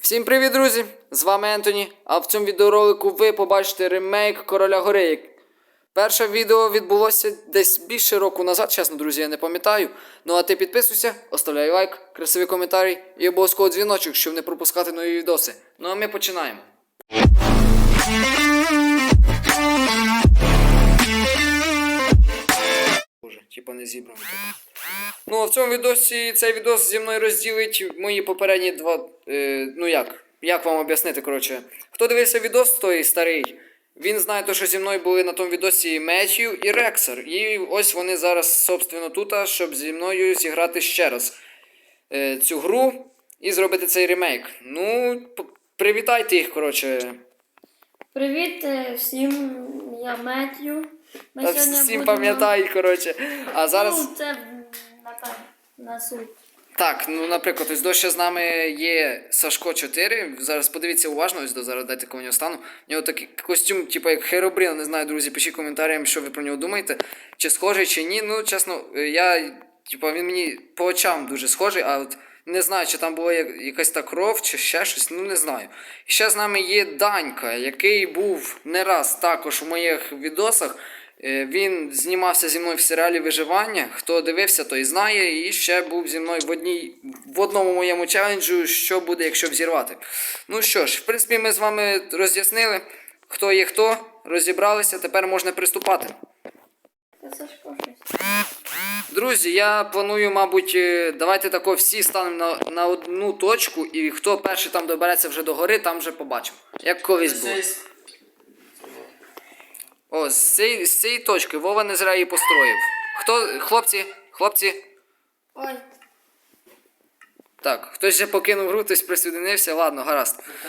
Всім привіт, друзі! З вами Ентоні. А в цьому відеоролику ви побачите ремейк Короля Гори. Перше відео відбулося десь більше року назад, чесно, друзі, я не пам'ятаю. Ну а ти підписуйся, оставляй лайк, красивий коментар і обов'язково дзвіночок, щоб не пропускати нові відоси. Ну а ми починаємо. Типа не зібрано так. Ну, а в цьому відосі цей відос зі мною розділить мої попередні два. Е, ну як? Як вам об'яснити, коротше. Хто дивився відос, той старий, він знає, то, що зі мною були на тому відосі Меттью і Рексер. І ось вони зараз, собственно, тут, щоб зі мною зіграти ще раз е, цю гру і зробити цей ремейк. Ну, привітайте їх, коротше. Привіт е, всім, я Меттю. Ми Та сьогодні всім будемо- пам'ятають, коротше. А зараз. Ну, це напевно на суть. Так, ну наприклад, ось дощ з нами є Сашко 4. Зараз подивіться уважно, ось до зараз дайте коли нього стану. У нього такий костюм, типу як Херобрін, не знаю, друзі, пишіть коментарям, що ви про нього думаєте. Чи схожий, чи ні. Ну, чесно, е, я, типу, він мені по очам дуже схожий, а от не знаю, чи там була якась та кров, чи ще щось, ну не знаю. І ще з нами є Данька, який був не раз також у моїх відосах. Е, Він знімався зі мною в серіалі Виживання. Хто дивився, той знає. І ще був зі мною в одній в одному моєму челенджу, що буде, якщо взірвати. Ну що ж, в принципі, ми з вами роз'яснили, хто є хто, розібралися, тепер можна приступати. Друзі, я планую, мабуть, е, давайте тако всі станемо на, на одну точку, і хто перший там добереться вже до гори, там вже побачимо. Як колись було. О, з цієї, з цієї точки Вова не зря її построїв. Хто. Хлопці, хлопці. Ой, Так, хтось вже покинув гру, хтось присоединився. Ладно, гаразд. Ніхто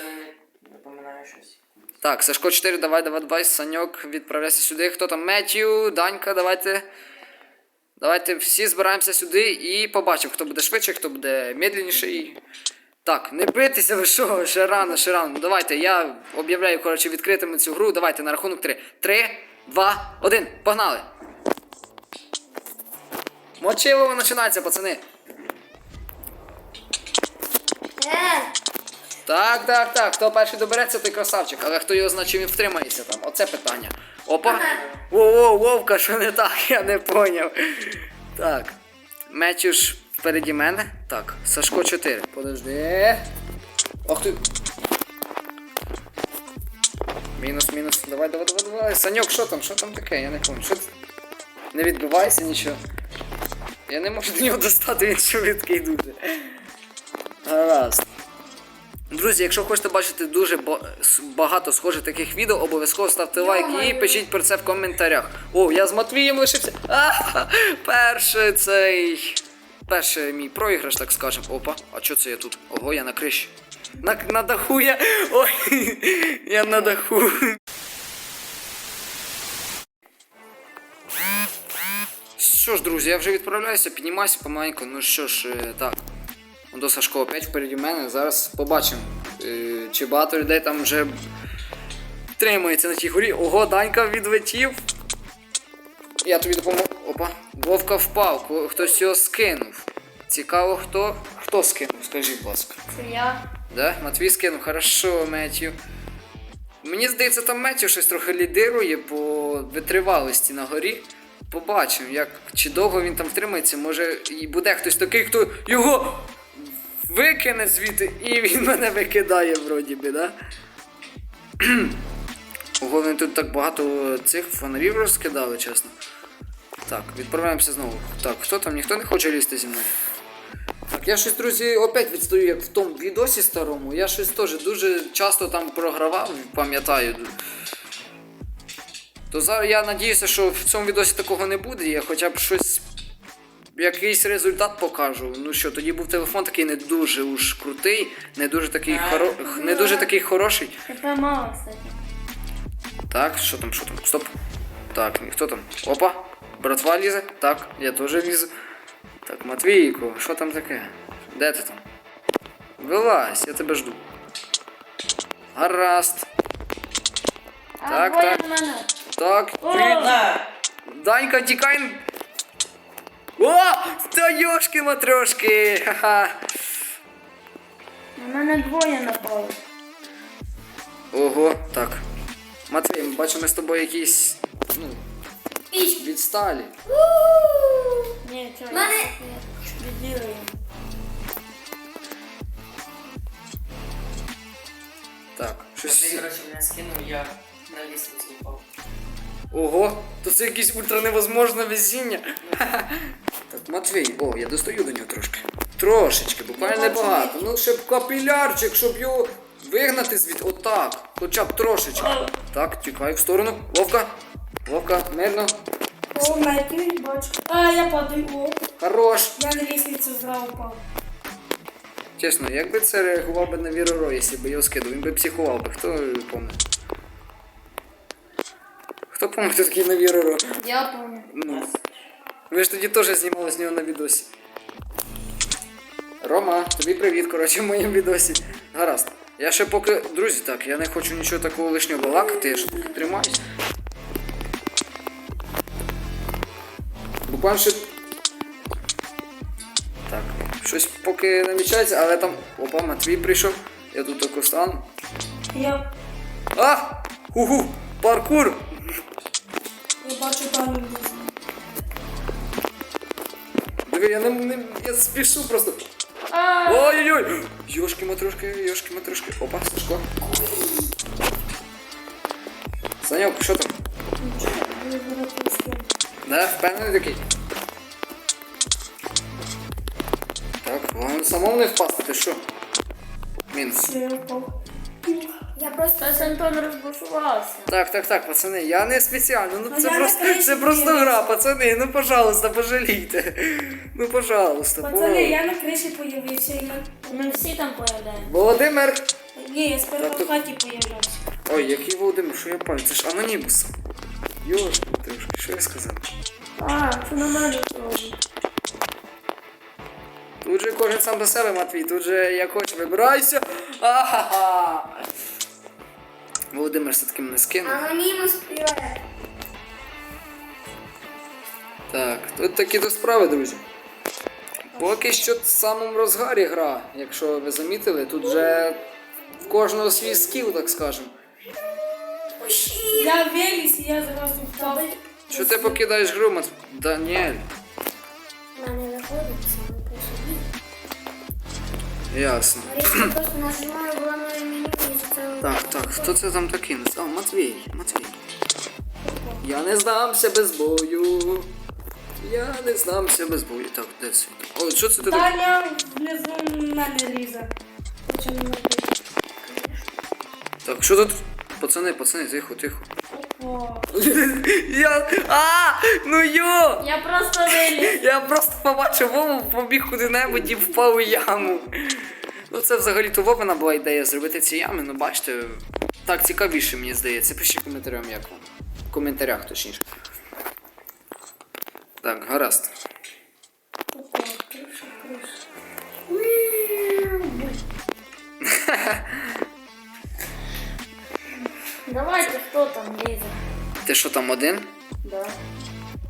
не напоминає щось. Так, Сашко 4, давай, давай, давай, Саньок, відправляйся сюди. Хто там? Меттю, Данька, давайте. Давайте всі збираємося сюди і побачимо, хто буде швидше, хто буде медленніший. Так, не битися, ви що, ще рано, ще рано. Ну, давайте, я об'являю, коротше, відкритими цю гру. Давайте на рахунок 3. 3, 2, 1, погнали! Мочилово починається, пацани. е, Так, так, так. Хто перший добереться, той красавчик. Але хто його значить він втримається там? Оце питання. Опа. Воу-воу, Вовка, що не так? Я не поняв. Так. Мечу ж впереді мене. Так, Сашко 4. Подожди. Ох ти. Мінус, мінус. Давай, давай, давай, давай. Саньок, що там? Що там таке? Я не пам'ятаю. Що це? Не відбивайся нічого. Я не можу до нього достати, він швидкий дуже. Гаразд. Друзі, якщо хочете бачити дуже багато схожих таких відео, обов'язково ставте лайк і пишіть про це в коментарях. О, я з Матвієм лишився. А, перший цей. Перший мій проіграш, так скажемо. Опа, а що це я тут? Ого, я на криші. На, на даху я. Ой, я на даху. Що ж, друзі, я вже відправляюся, піднімаюся помаленьку. Ну що ж, е, так. До Сашко опять впереді мене. Зараз побачимо, е, чи багато людей там вже тримається на тій горі. Ого, Данька відлетів. Я тобі допоможу. Опа, Вовка впав, хтось його скинув. Цікаво, хто. Хто скинув, скажіть, будь ласка. це я. Да? Матвій скинув, хорошо, Меттю. Мені здається, там Меттю щось трохи лідирує по витривалості на горі. Побачимо, як чи довго він там втримається, може і буде хтось такий, хто його викине звідти, і він мене викидає, вроді би, да? Вони тут так багато цих фонарів розкидали, чесно. Так, відправляємося знову. Так, хто там? Ніхто не хоче лізти зі мною. Так, я щось, друзі, опять відстаю, як в тому відосі старому. Я щось теж дуже часто там програвав, пам'ятаю. То зараз я надіюся, що в цьому відосі такого не буде, я хоча б щось. Якийсь результат покажу. Ну що, тоді був телефон такий не дуже уж крутий, не дуже такий хоро... не дуже такий хороший. Тебе мало, кстати. Так, що там, що там? Стоп. Так, хто там? Опа, братва лізе. Так, я теж лізу. Так, Матвійко, що там таке? Де ти там? Вилазь, я тебе жду. Гаразд. Так, так. Так. На! Данька, тікай. О! Та йошки матрошки! Ха-ха. На мене двоє напали. Ого, так. Матвій, ми бачимо з тобою якісь. Ну, Іч. відсталі. Ні, чого? Мене-. Так, щось. Ти, коротше, мене скинув, я на лісниці впав. Ого, то це якесь ультраневозможне везіння. Так, Матвій, о, я достаю до нього трошки. Трошечки, буквально небагато. Ну, щоб капілярчик, щоб його вигнати звід. Отак. Хоча б трошечки. Так, тікай в сторону. Вовка. Вовка, мирно. О, Метрі, бачу. А, я падаю. О, Хорош. я на лісницю зразу впав. Чесно, як би це реагував би на Віроро, якщо б його скидав? Він би психував би. Хто пам'ятає? Хто пам'ятає, хто такий на Віроро? Я помню. Ну. Ви ж тоді теж знімали з нього на відосі. Рома, тобі привіт, коротше, в моєму відосі. Гаразд. Я ще поки. Друзі, так, я не хочу нічого такого лишнього балакати, я ж тут тримаюсь. Ще. Так, щось поки намічається, але там. Опа, Матвій прийшов. Я тут тако стану. Я, А! Ху-ху! Паркур! я бачу там. Диви, я не, не я спішу просто. Ой-ой-ой! Йошки матрошки, йошки матрошки. Опа, Сашко. Саньок, що там? Розкину. Да, впевнений такий. Так, вам самому не впасти, ти що? Мінус. Я просто з Антон розбушувався. Так, так, так, пацани, я не спеціально, ну Ну, це я просто, це просто гра, пацани, ну пожалуйста, пожалійте. Ну, пожалуйста, Пацани, бо- я на криші появився і на... Ми всі там появляємо. Володимир! Ні, я сперва в хаті появлявся. Ой, який Володимир, що я пам'ятаю? Це ж анонімус. Йошки, трошки, що я сказав? А, це на мене. Тут же кожен сам за себе, Матвій, тут же як хочеш вибирайся. Ахаха. Володимир все-таки мене скинув. Анонімус привет. Так, тут такі до справи, друзі. Поки що в самому розгарі гра, якщо ви замітили, тут вже в кожного свій скіл, так скажемо. Я виліз і я зразу впав. Що ти покидаєш гру, Даніель? У мене виходить саме по собі. Ясно. Я просто нажимаю головне меню і це... Так, так, хто це там такий? А, Матвій, Матвій. Я не здамся без бою. Я не здамся без бою. Так, де це? Ой, що це ти так? Таня внизу мене лізе. Так, що тут? Пацани, пацани, тихо, тихо. О, Я. А! Ну йо! Я просто виліз. Я просто побачив Вову, побіг куди-небудь і впав у яму. Ну це взагалі то Вовина була ідея зробити ці ями, ну бачите, так цікавіше, мені здається. Пишіть коментарям, як вам. В коментарях, точніше. Так, гаразд. Ти що там один? Да.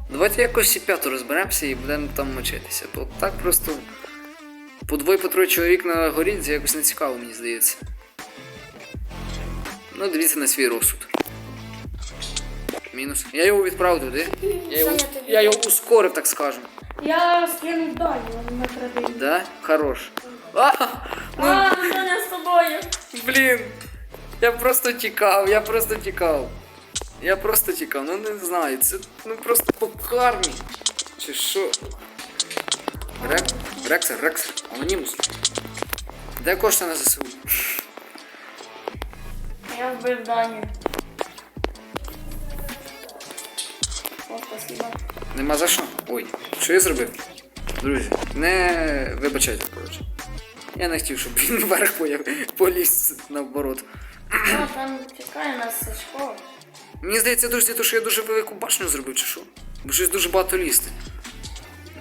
Давайте якось всі п'ято розберемося і будемо там мочитися. Бо так просто по двоє по троє чоловік на горі це якось не цікаво, мені здається. Ну, дивіться на свій розсуд. Мінус. Я його відправив туди. Я його, я його ускорив, так скажемо. Я скинув далі, на традиції. Да? Хорош. А, ну, А, Антоня з тобою. блін. Я просто тікав, я просто тікав. Я просто тікав, ну не знаю, це ну просто по кармі. Чи що? Рек... Рексер, Рексер, анонімус. Де кошти на ЗСУ? Я вбив Даню. О, спасибо. Нема за що? Ой, що я зробив? Друзі, не вибачайте, коротше. Я не хотів, щоб він вверх поліз наоборот. О, там чекає нас Сашко. Мені здається, друзі, то, що я дуже велику башню зробив, чи що? Бо щось дуже багато лізти.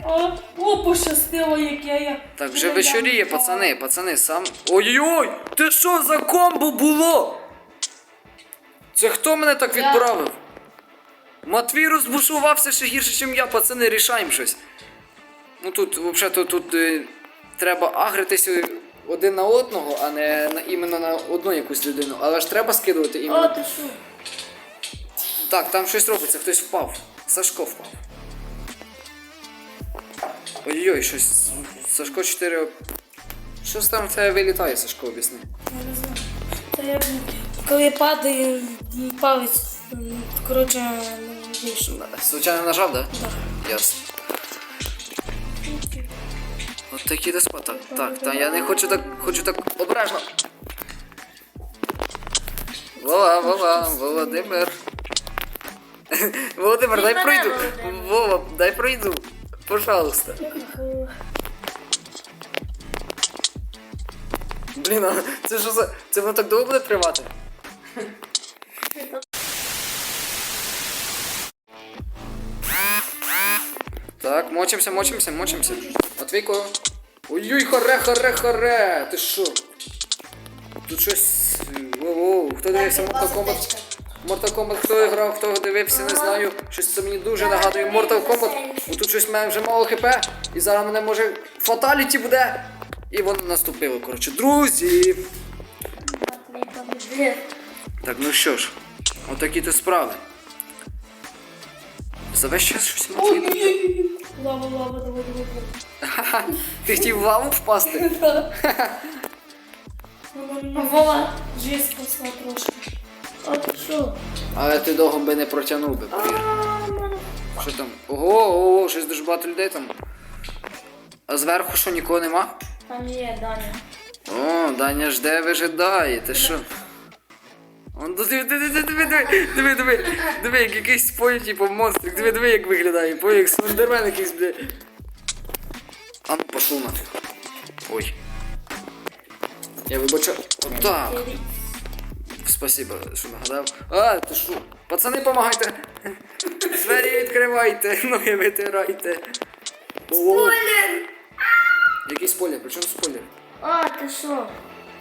О, о, пощастило, яке я. Так, вже вечоріє, пацани, пацани, сам. Ой-ой! Ти що за комбо було? Це хто мене так Я. відправив? Матвій розбушувався ще гірше, ніж я, пацани, рішаємо щось. Ну тут, взагалі, тут е, треба агритися один на одного, а не на, іменно на одну якусь людину. Але ж треба скидувати О, іменно. ти що? Так, там щось робиться, хтось впав. Сашко впав. Ой-ой, щось. Сашко 4. Щось там тебе вилітає, Сашко, об'ясни. Я не знаю. Це я коли падає палець. Коротше, вийшов. Звичайно нажав, да? Да. Ясно. От такі деспа. Так, так, та я не хочу так, хочу так обережно. Вова, Вова, Володимир. Володимир, дай пройду. Вова, дай пройду. Пожалуйста. Блін, а це що за. Це воно так довго буде тривати? Так, мочимся, мочимся, мочимся. Матвійко. Ой-ой, харе, харе, харе. Ти що? Тут щось. Воу, хто дивився Mortal Kombat? Mortal Kombat, хто грав, хто дивився, не знаю. Щось це мені дуже нагадує Mortal Kombat. Бо тут щось в мене вже мало хп. І зараз мене може фаталіті буде. І воно наступило, коротше. Друзі! Так, ну що ж, отакі то справи. За весь час щось Матвій. Лава, лава, давай, давай, давай. Ти хотів в лаву впасти? Вова, жизнь спасла трошки. Отцу. Але ти довго би не протягнув би. Що там? Ого, ого, щось дуже багато людей там. А зверху що нікого нема? Там є Даня. О, Даня жде, вижидає, ти що? Он ну, диви, диви, диви, диви, диви, диви, диви, як якийсь поняв, типу монстрик, диви, диви, як виглядає, поняв, як слендермен якийсь, бля. А ну пошов нафиг. Ой. Я вибачаю. Отак. Спасибо, що нагадав. А, ти що? Пацани, помагайте! Двері відкривайте, ноги витирайте. Спойлер! Який спойлер? При чому спойлер? А, ти що?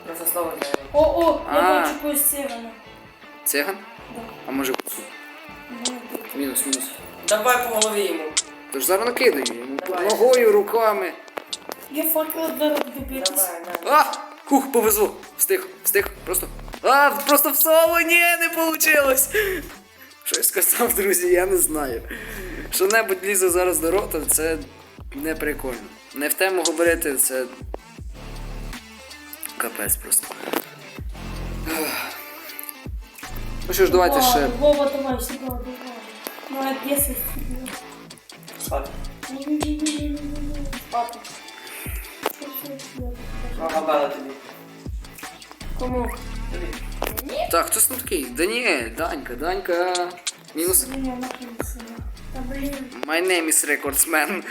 Просто слово для О, о, я бачу когось сирена. Циган? Да. А може куцу? Мінус, мінус. Давай по голові йому. Тож зараз накидаю йому ногою, руками. Я факел зараз добитись. Давай. А! Хух, повезло. Встиг, встиг, просто. А, просто в соло, ні, не получилось. Щось сказав, друзі, я не знаю. Що небудь лізе зараз до рота, це не прикольно. Не в тему говорити, це. Капець просто. Ну що ж, давайте ще. Вова, давай, сюди, давай. Моя п'єса. Спати. Ні-ні-ні-ні-ні-ні. Папа. Мама бала тобі. Кому? Так, хтось там такий? Даніель, Данька, Данька. Мінус. Ні. My name is Recordsman.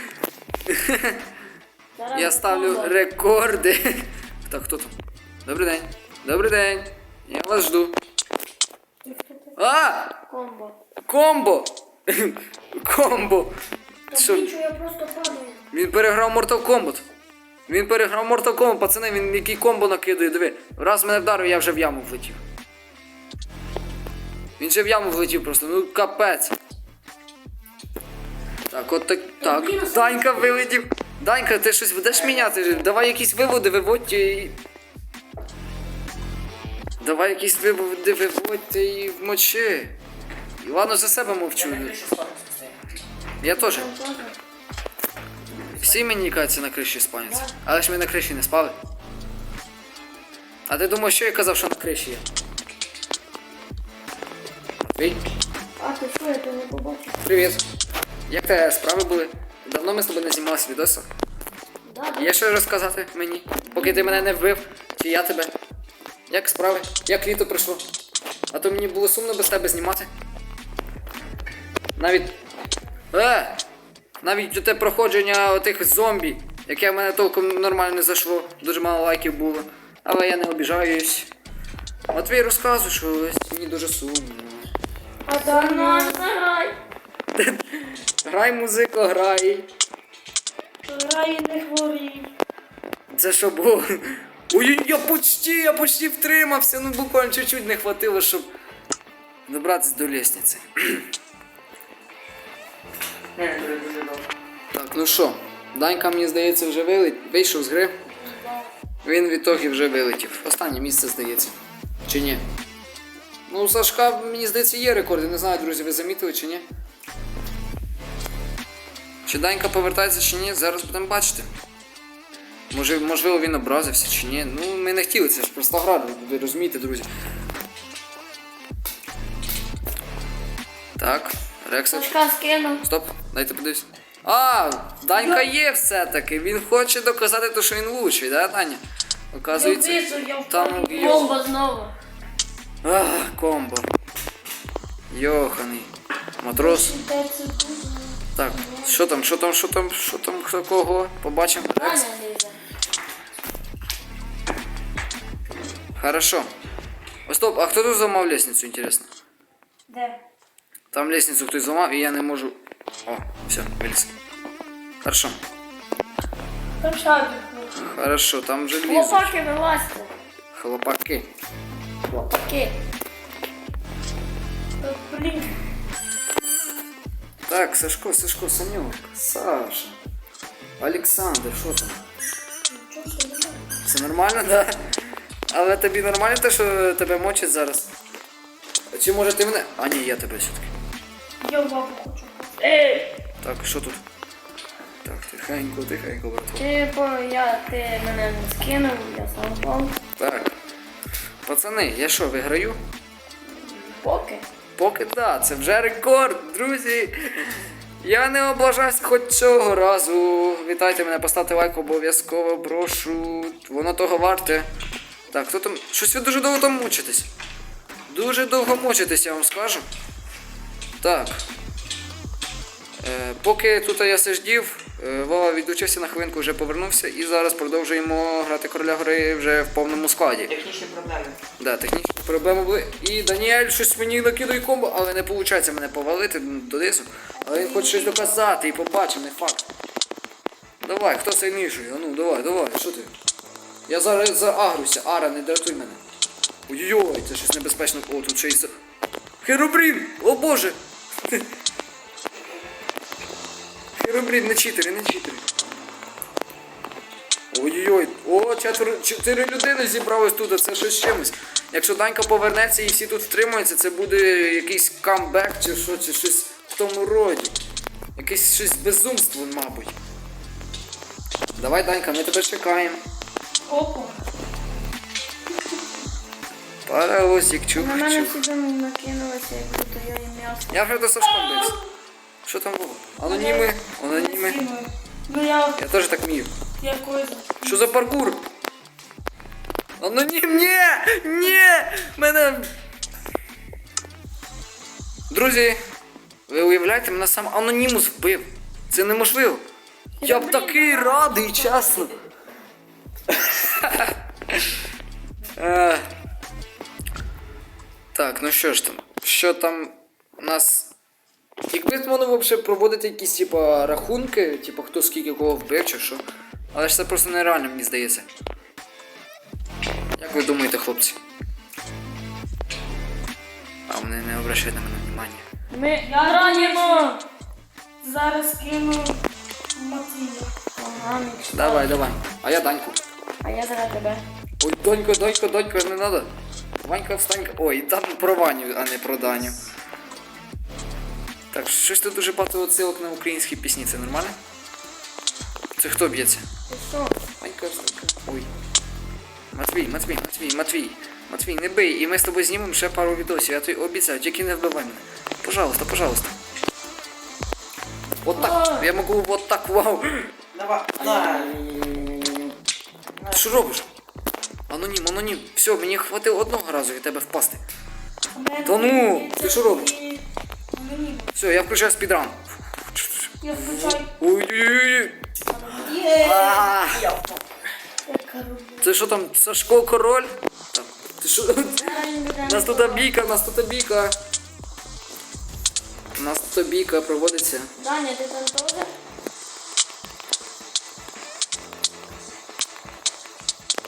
Я ставлю рекорди. Так, хто там? Добрий день. Добрий день. Я вас жду. А! Комбо. Комбо! Комбо! Що? що я просто падаю. Він переграв Mortal Kombat. Він переграв Kombat, пацани, він який комбо накидає, диви. Раз мене вдарив, я вже в яму влетів. Він же в яму влетів просто, ну капець. Так, от так. Так. Данька вилетів. Данька, ти щось будеш міняти? Давай якісь виводи, виводь і. Давай якісь виводи, виводь і вмочи. І ладно за себе мовчу. Я теж. Всі мені кажеться на криші спаняться. Але ж ми на криші не спали. А ти думаєш, що я казав, що на криші є? Матвій, А ти що, я тебе не побачив? привіт. Як тебе справи були? Давно ми з тобою не знімалися відоси. Да, да. Є що розказати мені? Поки ти мене не вбив, чи я тебе? Як справи? Як літо пройшло? А то мені було сумно без тебе знімати. Навіть. Е! Навіть те проходження отих зомбі, яке в мене толком нормально не зайшло, дуже мало лайків було. Але я не обіжаюсь. Матвій розказує, що мені дуже сумно. А Дана, грай. Грай музику, грай. Грай і не хворій. Це що було? Ой, я почти, я почти втримався, ну буквально чуть-чуть не хватило, щоб добратися до лестниці. ну що, Данька, мені здається, вже вили- вийшов з гри. Він в ітогі вже вилетів. Останнє місце здається. Чи ні? Ну, у Сашка, мені здається, є рекорди. Не знаю, друзі, ви замітили чи ні. Чи Данька повертається чи ні, зараз будемо бачити. Може, можливо, він образився чи ні. Ну, ми не хотіли, це ж просто гра, ви розумієте, друзі. Так, Рексич. Сашка скинув. Стоп, дайте подивись. А, Данька є все-таки. Він хоче доказати, то, що він лучший, да, Даня? Оказується. Там йо... Бомба знову. Ах, комбо. Йоханий. Матрос. Так, що там, що там, що там, що там, хто кого? Побачимо. Лізе. Хорошо. О, стоп, а хто тут зламав лестницю, інтересно? Де? Там лестницю хтось зламав і я не можу. О, все, виліз. Хорошо. Там шабік. Хорошо, там вже лізуть. Хлопаки вилазьте. Хлопаки. Хлопаки. Блін. Так, Сашко, Сашко, Саньок, Саша. Олександр, що там? Все нормально, да? Але тобі нормально те, що тебе мочить зараз? Чи може ти мене. А ні, я тебе все-таки. Я бабу хочу. Ей! Так, що тут? Так, тихенько, тихенько, братва. Типу, я, ти мене не скинув, я сам впав. Так. Пацани, я що, виграю? Поки. Поки да, це вже рекорд, друзі. Я не облажався хоч цього разу. Вітайте мене, поставте лайк обов'язково, прошу. Воно того варте. Так, хто там. Щось ви дуже довго там мучитесь. Дуже довго мучитесь, я вам скажу. Так. Е, поки тут я сидів, е, Вова відучився на хвилинку, вже повернувся і зараз продовжуємо грати короля гори вже в повному складі. Технічні проблеми. Да, технічні проблеми були. І Даніель щось мені накидає комбо, але не виходить мене повалити донизу. Але він хоче щось доказати і побачив, не факт. Давай, хто сильніший? А ну давай, давай, що ти? Я зараз заагруся, Ара, не дратуй мене. Ой-ой, це щось небезпечно. О, тут ще й... Херобрін! О боже! Херобрін, не читери, не читери. Ой-ой-ой, о, четверо, чотири людини зібрались тут, це щось з чимось. Якщо Данька повернеться і всі тут втримуються, це буде якийсь камбек чи що, чи щось в тому роді. Якесь щось безумство, мабуть. Давай, Данька, ми тебе чекаємо. Опа. Паровозик, чух, На мене чух. всі накинулися, як будто я їм м'ясо. Я вже до Сашка бився. Що там було? Аноніми, аноніми. Ну я, Я теж так вмію. я когось. Що за паркур? Анонім, ні! Ні! Мене. Друзі, ви уявляєте, мене сам анонімус вбив. Це неможливо. Я б такий радий, чесно. Е. Так, ну що ж там? Що там у нас. Якби воно взагалі проводити якісь типа рахунки, типа хто скільки кого вбив чи що. Але ж це просто нереально, мені здається. Як ви думаєте, хлопці? А вони не обращають на мене внимання. Ми граємо! зараз кину Матвія. Ага. Давай, давай. А я Даньку. А я зараз тебе. Ой, донько, донько, донько, не надо. Ванька, встанька. Ой, там про Ваню, а не про Даню. Так, щось тут дуже багато отсилок на українські пісні, це нормально? Це хто б'ється? Ванька. Ой. Матвій, Матвій, Матвій, Матвій. Матвій, не бий, і ми з тобою знімемо ще пару відосів, я тобі обіцяю, тільки не вбивай мене. Пожалуйста, пожалуйста. Вот так. Я можу вот так, вау. Давай. Ти що робиш? Анонім, анонім. Все, мені хватило одного разу від тебе впасти. Та ну, ти що робиш? Все, я включаю спідран. Я включаю. Ой-ой-ой. А. Це що там, Сашко король? Так, Ти що? Нас тут бійка, нас тут бійка. У нас тут бійка проводиться. Даня, ти там теж?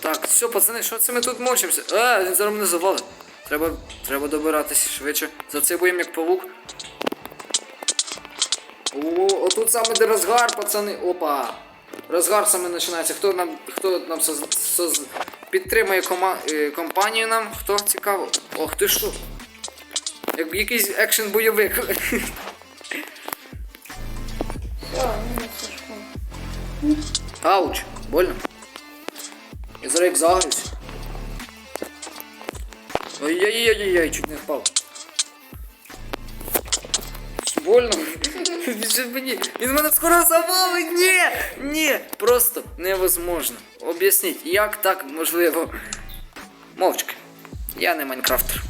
Так, все, пацани, що це ми тут мочимося? А, він зараз мене завалить. Треба, треба добиратись швидше. За це боєм як павук. О, отут саме де розгар, пацани. Опа. Розгар саме починається. Хто нам, хто нам соз, соз, підтримує кома, е, компанію нам? Хто цікаво? Ох ти що? Як якийсь екшен бойовик. Ауч, больно. Я зараз як загрюсь. Ой-ой-ой-ой, чуть не впав. Больно. Він же мені. Він мене скоро замовить. Ні! Ні! Просто невозможно. Об'ясніть, як так можливо. Мовчки. Я не Майнкрафтер.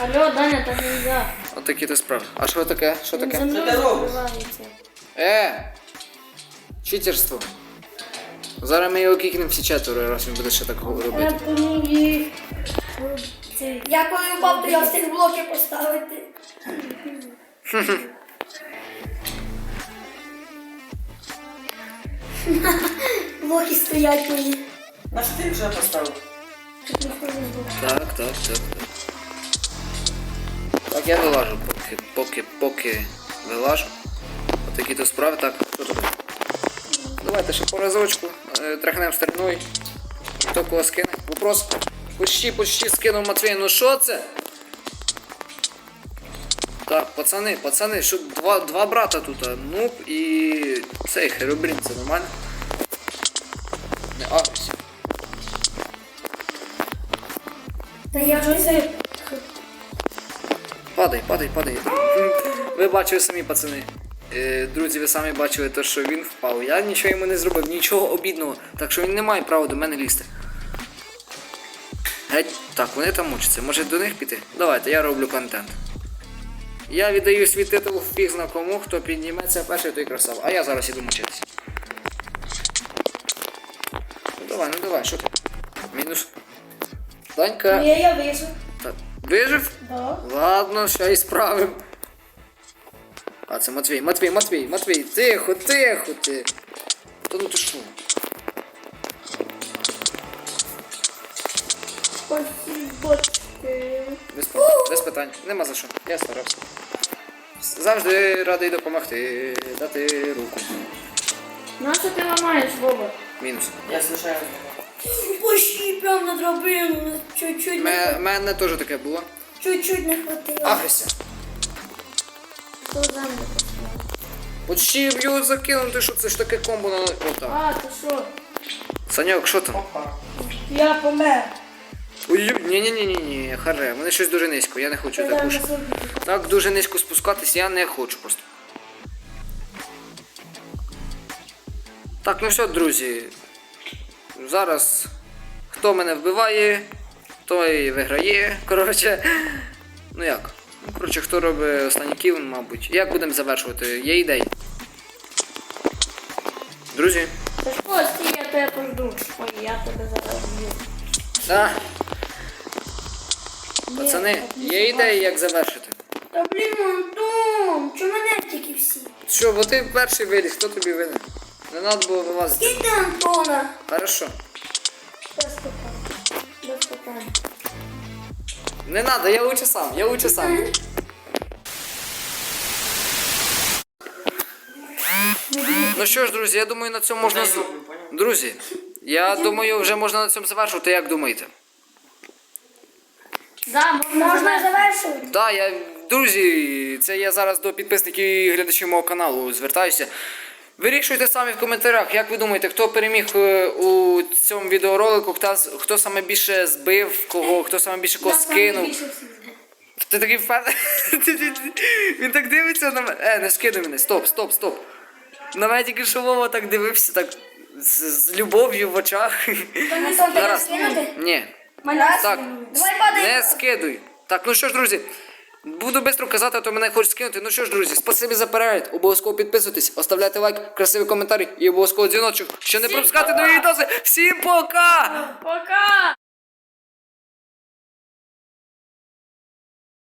Алло, Даня, так нельзя. Отакі то справи. А що таке? Що Він таке? Що ти. Е! Читерство. Зараз ми його кікнемо всі четверо, раз він буде ще так робити. Я поміг. Цей. Я коли впав, то я встиг блоки поставити. Блоки стоять мої. На що ти вже поставив? Так, так, так, так. Так, я вилажу, поки, поки, поки вилажу. Отакі то справи. Так, що тут? Давайте ще по разочку. Е, Трахнем стрільною. Хто кого скине? Вопрос. Почти, почти скинув Матвій. Ну що це? Так, пацани, пацани, що два, два брата тут, нуб і цей херобрін, це нормально? Не агресів. Та я вже це. Падай, падай, падай. Ви бачили самі, пацани. Е, Друзі, ви самі бачили те, що він впав. Я нічого йому не зробив, нічого обідного. Так що він не має права до мене лізти. Геть, так, вони там мучаться. Може до них піти? Давайте, я роблю контент. Я віддаю свій титул фіг зна кому, хто підніметься перший, той красав. А я зараз іду мучитись. Ну давай, ну давай, що ти? Мінус. Данька. Я, я вижу. Так, вижив? Да. Ладно, ще й справим. А це Матвій, Матвій, Матвій, Матвій, тихо, тихо ти. Та ну ти що? Без, пи- без питань, нема за що. Я старався. Завжди радий допомогти, дати руку. Нащо ти ламаєш, Боба? Мінус. Я случайно. Почти прям на драбину. Чуть-чуть не, Ме- мене теж таке було. чуть-чуть не хватило. Агресія. Хто поставив? Почти б його закинути, що це ж таке комбо на. Отак. А, ти що? Саньок, що там? Опа. Я помер. Ой, ні, ні, ні, ні, ні, харе, вони щось дуже низько, я не хочу Я таку на ж. собі. Так дуже низько спускатись я не хочу просто. Так, ну що, друзі. Зараз хто мене вбиває, той виграє. Коротше. Ну як? Ну, коротше, хто робить останній кіл, мабуть. Як будемо завершувати? Є ідеї. Друзі. Сашко, стій, я тебе пожду. Ой, я тебе зараз. Да. Пацани, є ідеї, як завершити. Та блін, Антон, чому мене тільки всі? Що, бо ти перший виліз, хто тобі винен? Не треба було вилазити. Скільки Антона? Хорошо. Не надо, я лучше сам, я лучше сам. Ну що ж, друзі, я думаю, на цьому можна. з- Друзі, я думаю, вже можна на цьому завершувати, як думаєте? Да, можна Можна завершувати? Да, я. Друзі, це я зараз до підписників і глядачів мого каналу звертаюся. Вирішуйте самі в коментарях, як ви думаєте, хто переміг е, у цьому відеоролику, хто, хто саме більше збив, кого, хто саме більше кого скинув. Ти такий впевнений? Він так дивиться на мене. Е, не скидай мене. Стоп, стоп, стоп. На мене тільки що Вова так дивився, так з, з любов'ю в очах. Зараз. скинути? Ні. Мене Так. Давай падай. Не скидуй. Так, ну що ж, друзі. Буду швидко казати, а то мене хочуть скинути. Ну що ж, друзі, спасибі за перегляд. Обов'язково підписуйтесь, оставляйте лайк, красивий коментар і обов'язково дзвіночок, щоб не пропускати нові відоси. Всім пока! Пока!